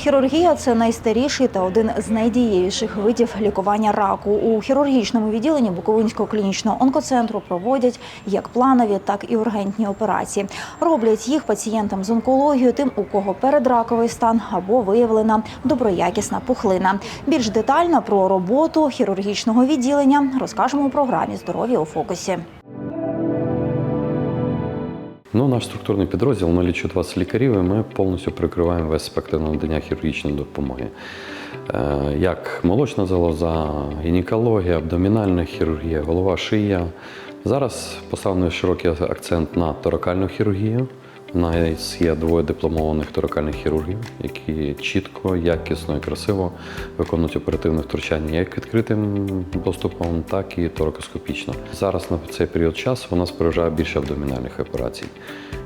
Онкохірургія це найстаріший та один з найдієвіших видів лікування раку. У хірургічному відділенні Буковинського клінічного онкоцентру проводять як планові, так і ургентні операції. Роблять їх пацієнтам з онкологією, тим, у кого передраковий стан або виявлена доброякісна пухлина. Більш детально про роботу хірургічного відділення розкажемо у програмі Здоров'я у фокусі. Ну, наш структурний підрозділ налічує 20 лікарів, і ми повністю прикриваємо весь спектр надання хірургічної допомоги. Е, Як молочна залоза, гінекологія, абдомінальна хірургія, голова, шия. Зараз поставлений широкий акцент на торакальну хірургію. У нас є двоє дипломованих торакальних хірургів, які чітко, якісно і красиво виконують оперативне втручання як відкритим доступом, так і торакоскопічно. Зараз на цей період часу у нас переважає більше абдомінальних операцій.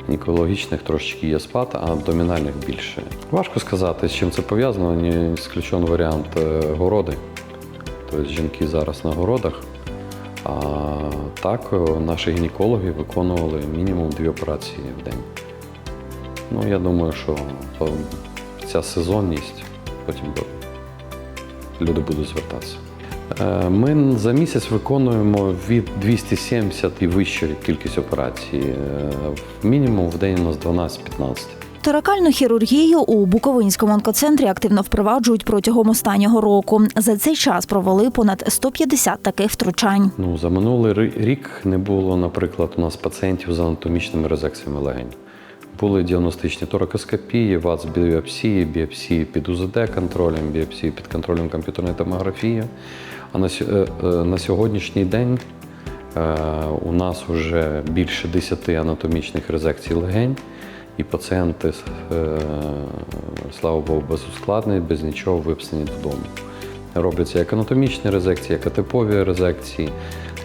Гінекологічних трошечки є спад, а абдомінальних більше. Важко сказати, з чим це пов'язано. Не ісключений варіант е, городи. Тобто жінки зараз на городах. А так е, наші гінекологи виконували мінімум дві операції в день. Ну, я думаю, що то ця сезонність потім люди будуть звертатися. Е, Ми за місяць виконуємо від 270 і вище кількість операцій. Е, Мінімум в день у нас 12-15. Торакальну хірургію у Буковинському онкоцентрі активно впроваджують протягом останнього року. За цей час провели понад 150 таких втручань. Ну, за минулий рік не було, наприклад, у нас пацієнтів з анатомічними резекціями легень. Були діагностичні торакоскопії, ВАЦ біопсії, біопсії під УЗД контролем, біопсії під контролем комп'ютерної томографії. А на, е, е, на сьогоднішній день е, у нас вже більше 10 анатомічних резекцій легень, і пацієнти, слава Богу, без ускладнень, без нічого виписані додому. Робляться як анатомічні резекції, як атипові резекції,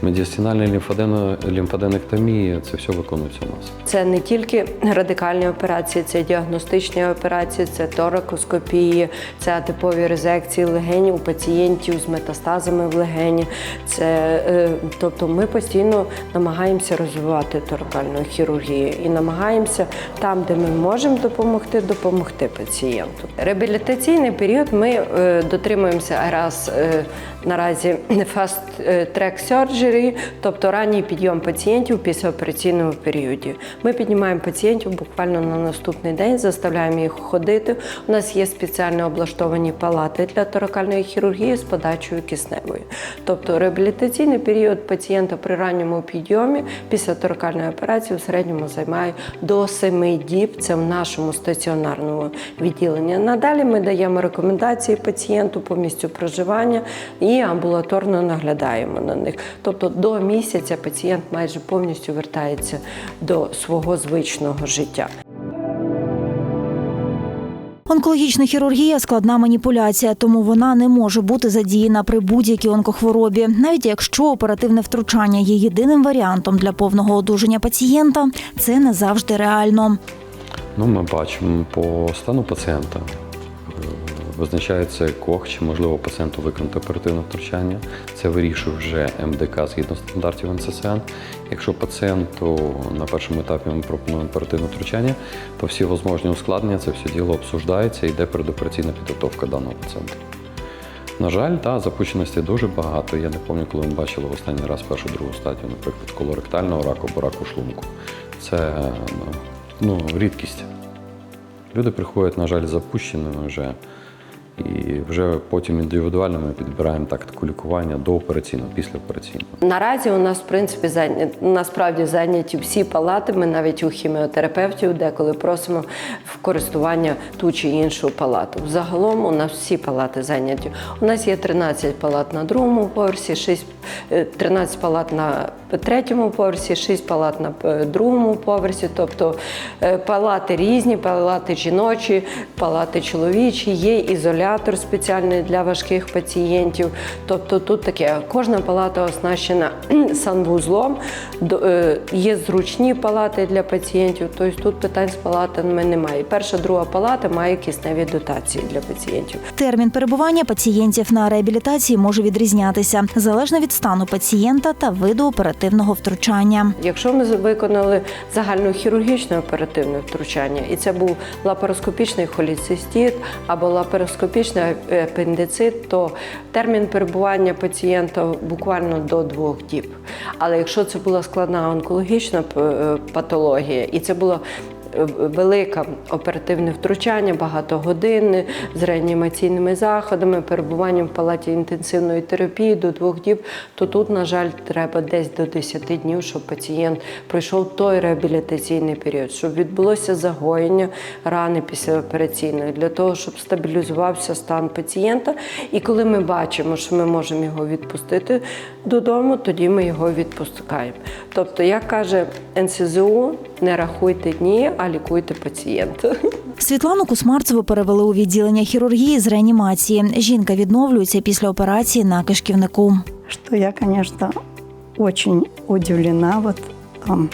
медіастинальні лімфадено- лімфаденектомії. Це все виконується у нас. Це не тільки радикальні операції, це діагностичні операції, це торакоскопії, це атипові резекції легені у пацієнтів з метастазами в легені. Це, е, тобто ми постійно намагаємося розвивати торакальну хірургію і намагаємося там, де ми можемо допомогти, допомогти пацієнту. Реабілітаційний період ми е, дотримуємося раз е, наразі fast track surgery, тобто ранній підйом пацієнтів після операційного періоду. Ми піднімаємо пацієнтів буквально на наступний день, заставляємо їх ходити. У нас є спеціально облаштовані палати для торакальної хірургії з подачею кисневої. Тобто реабілітаційний період пацієнта при ранньому підйомі після торакальної операції в середньому займає до 7 діб. Це в нашому стаціонарному відділенні. Надалі ми даємо рекомендації пацієнту по місцю проживання і амбулаторно наглядаємо на них. Тобто до місяця пацієнт майже повністю вертається до свого звичного життя. Онкологічна хірургія складна маніпуляція, тому вона не може бути задіяна при будь-якій онкохворобі. Навіть якщо оперативне втручання є єдиним варіантом для повного одужання пацієнта, це не завжди реально. Ну, ми бачимо по стану пацієнта. Визначається кох, чи можливо пацієнту виконати оперативне втручання. Це вирішує вже МДК згідно стандартів НССН. Якщо пацієнту на першому етапі ми пропонуємо оперативне втручання, то всі можливі ускладнення, це все діло обсуждається і йде передопераційна підготовка даного пацієнта. На жаль, та запущеності дуже багато. Я не пам'ятаю, коли ми бачили в останній раз першу другу стадію, наприклад, колоректального раку або раку шлунку. Це ну, рідкість. Люди приходять, на жаль, запущеними вже. І вже потім індивідуально ми підбираємо тактику лікування до операційного, післяопераційного. Наразі у нас, в принципі, зайняті, насправді зайняті всі палати. Ми навіть у хіміотерапевтів деколи просимо в користування ту чи іншу палату. Загалом у нас всі палати зайняті. У нас є 13 палат на другому поверсі, 6, е, 13 палат на третьому поверсі, 6 палат на е, другому поверсі. Тобто е, палати різні, палати жіночі, палати чоловічі, є ізолятор спеціальний для важких пацієнтів. Тобто тут таке, кожна палата оснащена санвузлом, е, є зручні палати для пацієнтів, тобто тут питань з палатами немає. Перша, друга палата має кисневі дотації для пацієнтів. Термін перебування пацієнтів на реабілітації може відрізнятися залежно від стану пацієнта та виду оперативного оперативного втручання. Якщо ми виконали загальнохірургічне оперативне втручання, і це був лапароскопічний холіцистіт або лапароскопічний апендицит, то термін перебування пацієнта буквально до двох діб. Але якщо це була складна онкологічна е, патологія, і це було е, велике оперативне втручання, багатогодинне, з реанімаційними заходами, перебуванням в палаті інтенсивної терапії до двох діб, то тут, на жаль, треба десь до 10 днів, щоб пацієнт пройшов той реабілітаційний період, щоб відбулося загоєння рани післяопераційної, для того, щоб стабілізувався стан пацієнта. І коли ми бачимо, що ми можемо його відпустити додому, тоді ми його відпускаємо. Тобто, як каже НСЗУ, не рахуйте дні, а лікуйте пацієнта. Світлану Кусмарцеву перевели у відділення хірургії з реанімації. Жінка відновлюється після операції на кишківнику. что я, конечно, очень удивлена вот там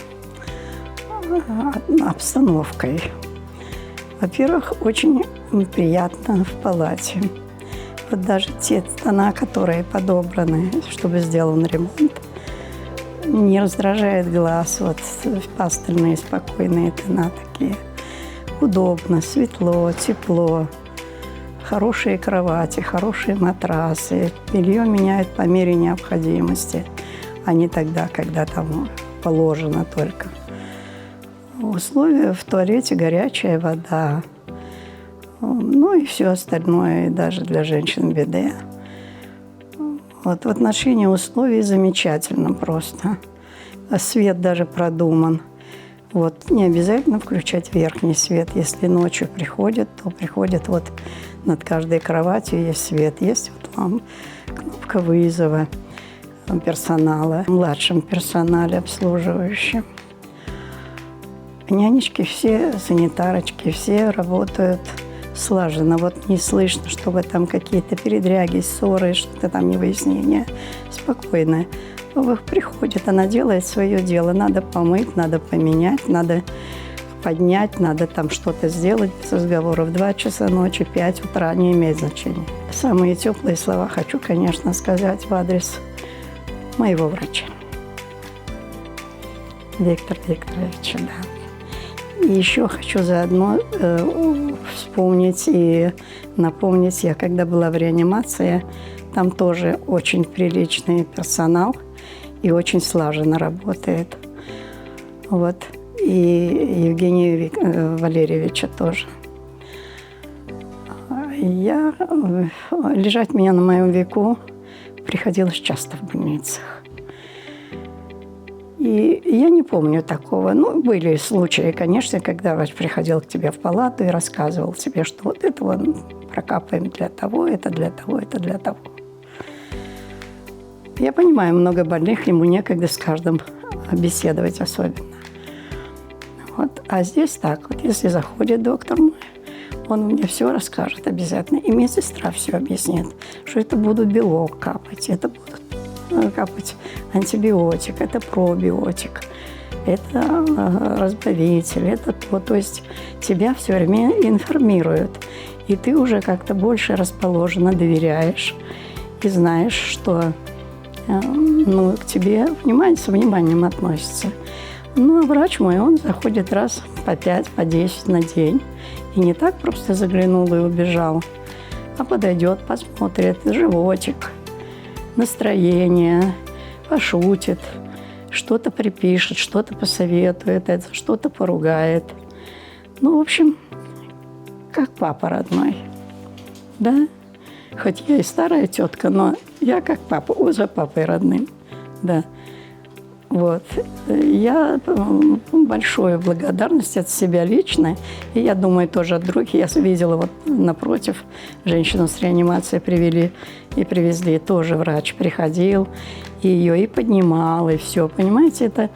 а, обстановкой. Во-первых, очень приятно в палате. Вот даже те тона, которые подобраны, чтобы сделан ремонт, не раздражает глаз. Вот пастельные, спокойные тона такие. Удобно, светло, тепло. Хорошие кровати, хорошие матрасы. Белье меняют по мере необходимости, а не тогда, когда там положено только. Условия в туалете горячая вода. Ну и все остальное, даже для женщин беде. Вот в отношении условий замечательно просто. А Свет даже продуман. Вот не обязательно включать верхний свет. Если ночью приходят, то приходят вот над каждой кроватью есть свет. Есть вот вам кнопка вызова персонала, младшем персонале обслуживающем. Нянечки все, санитарочки, все работают слаженно. Вот не слышно, чтобы там какие-то передряги, ссоры, что-то там невыяснения. Спокойно. Вы- Приходит, она делает свое дело. Надо помыть, надо поменять, надо поднять, надо там что-то сделать без разговоров. Два часа ночи, пять утра, не имеет значения. Самые теплые слова хочу, конечно, сказать в адрес моего врача. Виктор Викторовича, да. И еще хочу заодно э, вспомнить и напомнить, я когда была в реанимации, там тоже очень приличный персонал и очень слаженно работает. Вот. И Евгения Вик- э, Валерьевича тоже. Я, э, лежать меня на моем веку приходилось часто в больницах. И я не помню такого. Ну, были случаи, конечно, когда врач приходил к тебе в палату и рассказывал тебе, что вот это вон прокапаем для того, это для того, это для того. Я понимаю, много больных, ему некогда с каждым беседовать особенно. Вот. А здесь так, вот если заходит доктор мой, он мне все расскажет обязательно. И медсестра все объяснит, что это будут белок капать, это будут э, капать антибиотик, это пробиотик, это э, разбавитель, это то. То есть тебя все время информируют. И ты уже как-то больше расположенно доверяешь и знаешь, что э, ну, к тебе внимание, с вниманием относится. Ну, а врач мой, он заходит раз по пять, по десять на день. И не так просто заглянул и убежал, а подойдет, посмотрит животик, настроение, пошутит, что-то припишет, что-то посоветует, что-то поругает. Ну, в общем, как папа родной. Да? Хоть я и старая тетка, но я как папа, за папой родным. Да. Вот. Я большую благодарность от себя лично, и я думаю, тоже от других. Я видела вот напротив, женщину с реанимацией привели и привезли, тоже врач приходил, и ее и поднимал, и все. Понимаете, это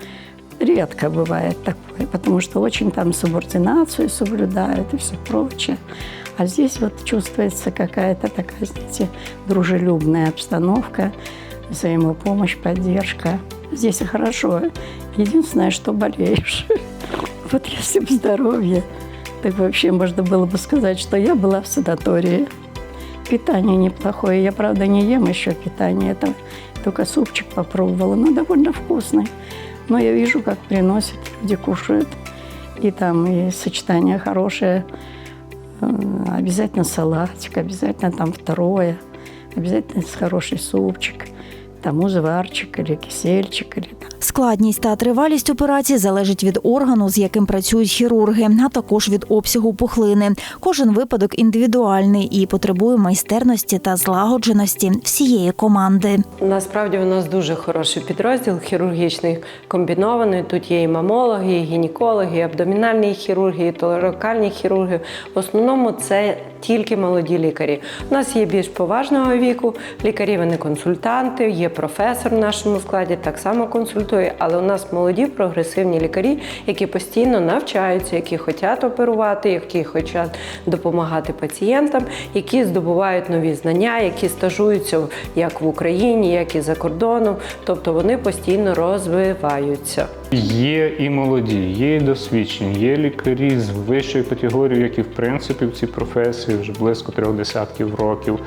редко бывает такое, потому что очень там субординацию соблюдают и все прочее. А здесь вот чувствуется какая-то такая, знаете, дружелюбная обстановка, взаимопомощь, поддержка. Здесь хорошо. Единственное, что болеешь. Вот если бы здоровье, так вообще можно было бы сказать, что я была в санатории. питание неплохое. Я, правда, не ем еще питание этого. Только супчик попробовала. Ну, довольно вкусный. Но я вижу, как приносят, люди кушают. И там и сочетание хорошее. Э, Обязательно салатик, обязательно там второе. Обязательно хороший супчик. Там узварчик или кисельчик. Или. Складність та тривалість операції залежить від органу, з яким працюють хірурги, а також від обсягу пухлини. Кожен випадок індивідуальний і потребує майстерності та злагодженості всієї команди. Насправді у нас дуже хороший підрозділ хірургічний комбінований. Тут є і мамологи, і гінекологи, і абдомінальні хірурги, і толерокальні хірурги. В основному це тільки молоді лікарі. У нас є більш поважного віку, лікарі вони консультанти, є професор в нашому складі, так само консультує. Але у нас молоді прогресивні лікарі, які постійно навчаються, які хочуть оперувати, які хочуть допомагати пацієнтам, які здобувають нові знання, які стажуються як в Україні, як і за кордоном. Тобто вони постійно розвиваються. Є і молоді, є і досвідчені, є лікарі з вищою категорією, які в принципі в цій професії вже близько трьох десятків років.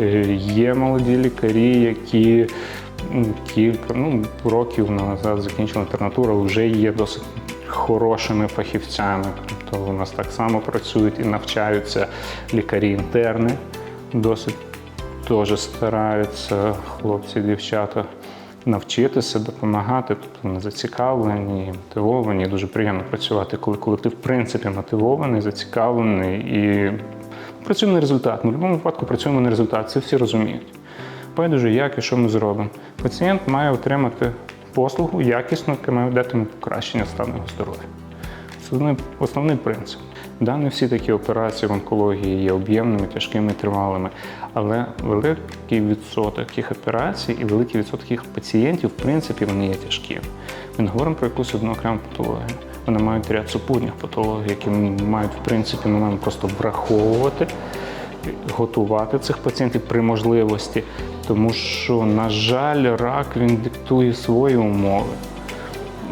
Е, Є молоді лікарі, які кілька ну, років назад закінчили інтернатуру, вже є досить хорошими фахівцями. Тобто у нас так само працюють і навчаються лікарі-інтерни, досить теж стараються хлопці, дівчата навчитися, допомагати. Тобто вони зацікавлені, мотивовані. Дуже приємно працювати, коли колектив в принципі мотивований, зацікавлений і працюємо на результат. Ми в будь-якому випадку працюємо на результат, це всі розуміють. Байдуже, як і що ми зробимо. Пацієнт має отримати послугу якісно, яка має дати йому покращення стану його здоров'я. Це основний, основний принцип. Да, не всі такі операції в онкології є об'ємними, тяжкими, тривалими, але великий відсоток таких операцій і великий відсоток таких пацієнтів, в принципі, вони є тяжкі. Ми не говоримо про якусь одну окрему патологію. Вони мають ряд супутніх патологій, які мають, в принципі, ми маємо просто враховувати, готувати цих пацієнтів при можливості, тому що, на жаль, рак він диктує свої умови.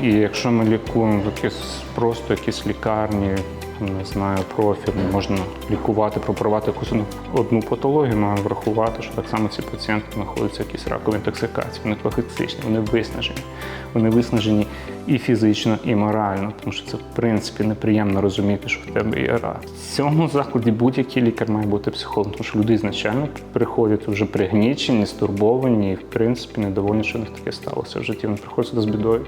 І якщо ми лікуємо в якісь просто якісь лікарні, не знаю, профільні, можна лікувати, пропорувати якусь одну- патологію, маємо врахувати, що так само ці пацієнти знаходяться в якійсь раковій інтоксикації, вони токсичні, вони виснажені. Вони виснажені і фізично, і морально, тому що це в принципі неприємно розуміти, що в тебе є рак. В цьому закладі будь-який лікар має бути психологом, тому що люди ізначально приходять вже пригнічені, стурбовані і в принципі недовольні, що в них таке сталося в житті. Вони приходять сюди з бідою.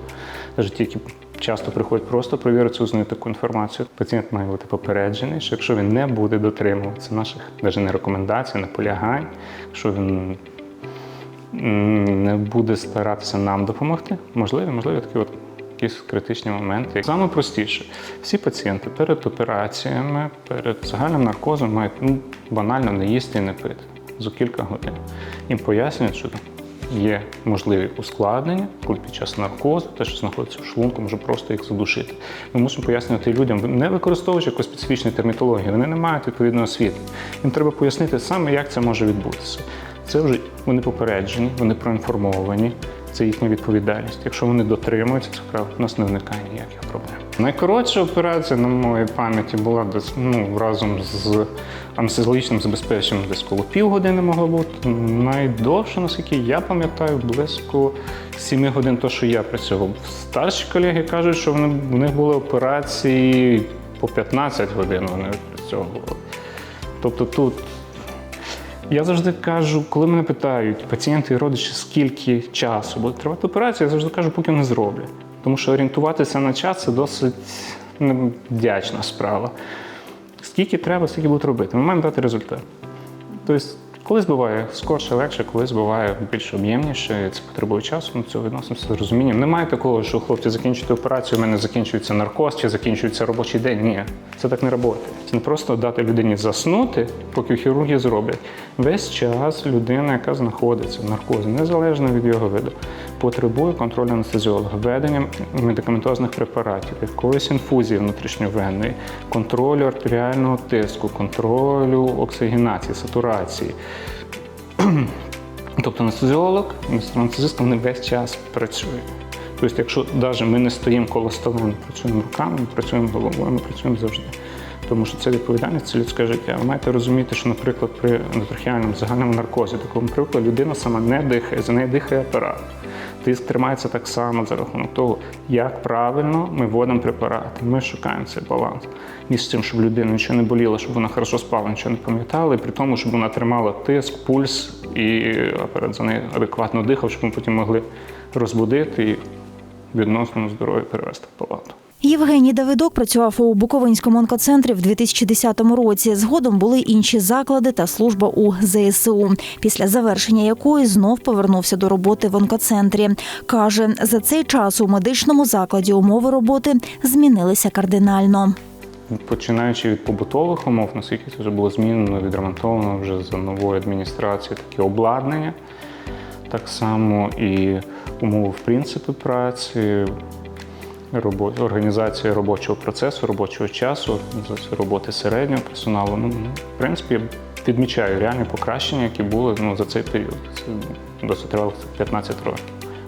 Навіть ті, які часто приходять просто перевірити узнаю таку інформацію. Пацієнт має бути попереджений, що якщо він не буде дотримуватися наших навіть не рекомендацій, не полягань, якщо він не буде старатися нам допомогти, можливі, можливі такі от якісь критичні моменти. Саме простіше, всі пацієнти перед операціями, перед загальним наркозом мають ну, банально не їсти і не пити за кілька годин. Їм пояснюють, що є можливі ускладнення, коли під час наркозу, те, що знаходиться в шлунку, може просто їх задушити. Ми мусимо пояснювати людям, не використовуючи якусь специфічну термінологію, вони не мають відповідної освіти. Їм треба пояснити саме, як це може відбутися. Це вже вони попереджені, вони проінформовані. Це їхня відповідальність. Якщо вони дотримуються цих правил, у нас не виникає ніяких проблем. Найкоротша операція на моїй пам'яті була десь ну, разом з анестезіологічним забезпеченням десь коло півгодини могло бути. Найдовше, наскільки я пам'ятаю, близько 7 годин, то що я працював. Старші колеги кажуть, що в них були операції по 15 годин вони відпрацьовували. Тобто тут я завжди кажу, коли мене питають пацієнти і родичі, скільки часу буде тривати операція, я завжди кажу, поки не зроблять. Тому що орієнтуватися на час це досить вдячна справа. Скільки треба, скільки будуть робити. Ми маємо дати результат. Тобто, колись буває скорше, легше, колись буває більш об'ємніше, це потребує часу, ми цього відносимося з розумінням. Немає такого, що хлопці закінчують операцію, у мене закінчується наркоз чи закінчується робочий день. Ні, це так не працює. Це не просто дати людині заснути, поки хірурги зроблять. Весь час людина, яка знаходиться в наркозі, незалежно від його виду, потребує контролю анестезіолога, введення медикаментозних препаратів, якоїсь інфузії внутрішньовенної, контролю артеріального тиску, контролю оксигенації, сатурації. Тобто анестезіолог, анестезист, вони весь час працюють. Тобто, якщо навіть ми не стоїмо коло столу, ми працюємо руками, ми працюємо головою, ми працюємо завжди. Тому що це відповідальність, це людське життя. Ви маєте розуміти, що, наприклад, при ендотрахеальному загальному наркозі, такому прикладу, людина сама не дихає, за нею дихає апарат. Тиск тримається так само за рахунок того, як правильно ми вводимо препарати. Ми шукаємо цей баланс між тим, щоб людина нічого не боліла, щоб вона хорошо спала, нічого не пам'ятала, і при тому, щоб вона тримала тиск, пульс і апарат за нею адекватно дихав, щоб ми потім могли розбудити і відносно здоров'я перевести в палату. Євгеній Давидок працював у Буковинському онкоцентрі в 2010 році. Згодом були інші заклади та служба у ЗСУ, після завершення якої знов повернувся до роботи в онкоцентрі. Каже, за цей час у медичному закладі умови роботи змінилися кардинально. Починаючи від побутових умов, наскільки це вже було змінено, відремонтовано вже за новою адміністрацією таке обладнання. Так само і умови в принципі праці, робо- організація робочого процесу, робочого часу, роботи середнього персоналу. Ну, в принципі, відмічаю реальні покращення, які були ну, за цей період. Це досить тривало це 15 років.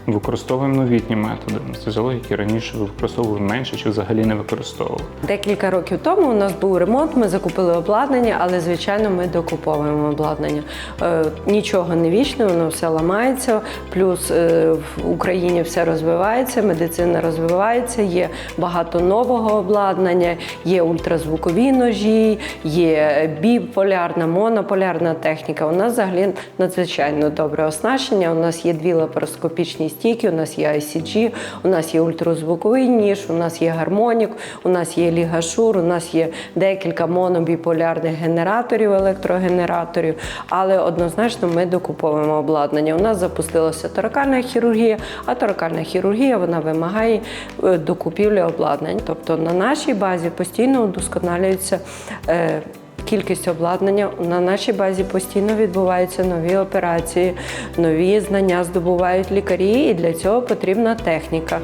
Використовуємо новітні методи анестезіології, які раніше використовували менше чи взагалі не використовували. Декілька років тому у нас був ремонт, ми закупили обладнання, але звичайно ми докуповуємо обладнання. Е, нічого не вічне, воно все ламається. Плюс е, в Україні все розвивається, медицина розвивається, є багато нового обладнання, є ультразвукові ножі, є біполярна, монополярна техніка. У нас взагалі надзвичайно добре оснащення. У нас є дві лапароскопічні стійки, у нас є ICG, у нас є ультразвуковий ніж, у нас є гармонік, у нас є лігашур, у нас є декілька монобіполярних генераторів, електрогенераторів, але однозначно ми докуповуємо обладнання. У нас запустилася торакальна хірургія, а торакальна хірургія вона вимагає е, докупівлі обладнань. Тобто на нашій базі постійно удосконалюється. Кількість обладнання на нашій базі постійно відбуваються нові операції, нові знання здобувають лікарі, і для цього потрібна техніка.